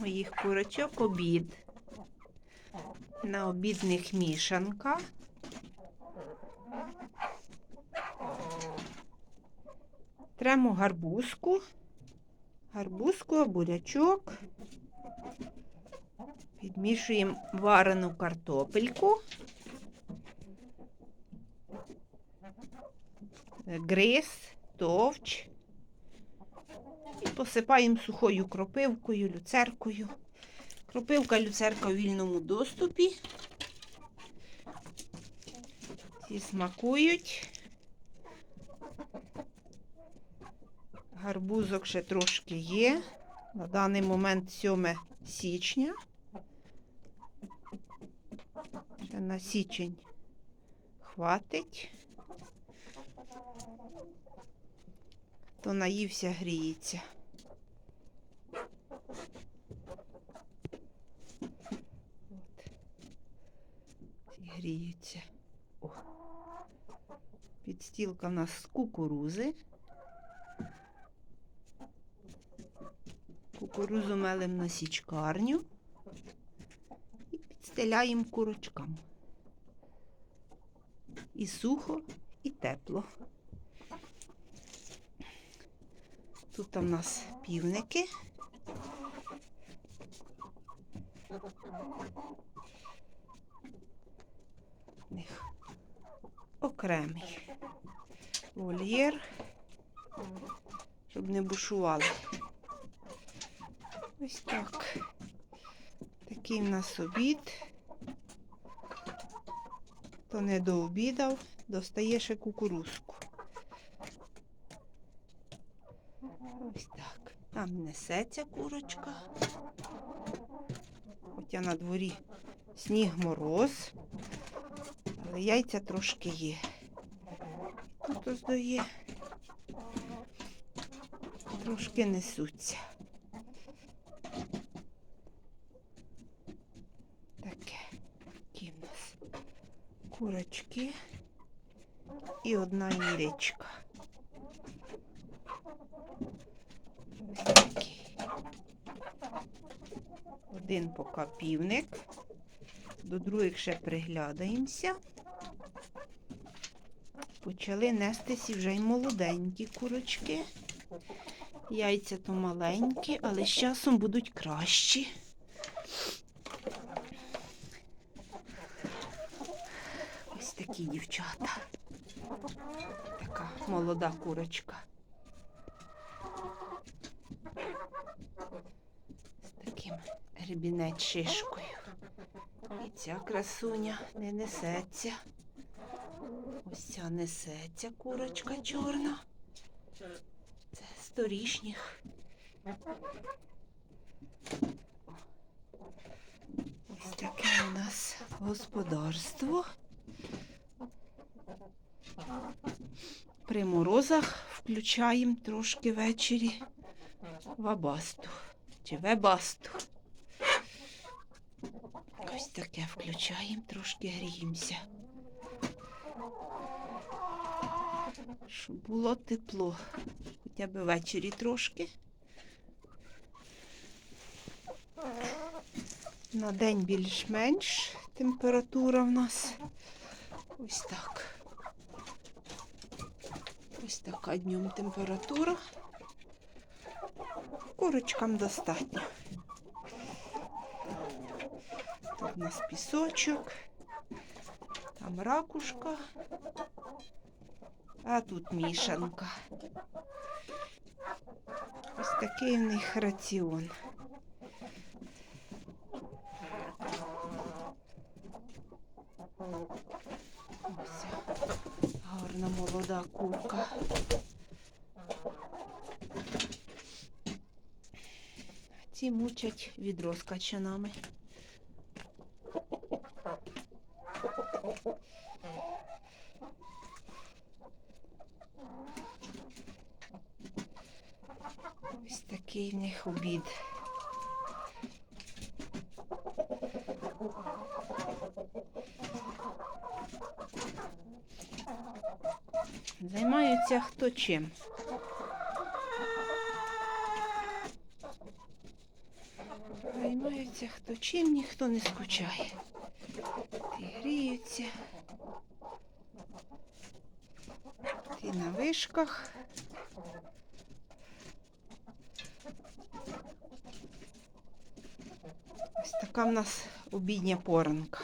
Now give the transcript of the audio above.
моїх курочок обід. На обідних мішанка. Тремо гарбузку. Гарбузку, бурячок. Підмішуємо варену картопельку. Грис, товч. І посипаємо сухою кропивкою, люцеркою. Кропивка, люцерка у вільному доступі. Ці смакують. Гарбузок ще трошки є. На даний момент 7 січня. Ще на січень хватить. То наївся, гріється. От. Ці гріються. О. Підстілка в нас з кукурузи. Кукурузу мелем на січкарню і підстеляємо курочкам. І сухо, і тепло. Тут у нас півники. В них окремий вольєр, щоб не бушували. Ось так. Такий в нас обід. Хто не дообідав, достає ще кукурузку. Ось так. Там несеться курочка. Хоча на дворі сніг мороз, але яйця трошки є. Тут ось. Трошки несуться. Таке. Такі в нас курочки і одна індичка. Ось такий. Один поки півник. До других ще приглядаємося. Почали нестись і вже й молоденькі курочки. Яйця то маленькі, але з часом будуть кращі. Ось такі дівчата. Така молода курочка. Таким гребінець шишкою. І ця красуня не несеться. Ось ця несеться курочка чорна. Це сторічніх. Ось таке у нас господарство. При морозах включаємо трошки ввечері вабасту чи вебасту. Ось таке включаємо, трошки гріємося. Щоб було тепло. Хоча б ввечері трошки. На день більш-менш температура в нас. Ось так. Ось така днем температура. Курочкам достатньо. Тут у нас пісочок, там ракушка, а тут мішанка. Ось такий в них раціон. Ось гарна молода курка. Ці мучать відро з качанами. Ось такий в них обід. Займаються хто чим. Займаються хто чим, ніхто не скучає. Ті гріються. Ті на вишках. Ось така в нас обідня поранка.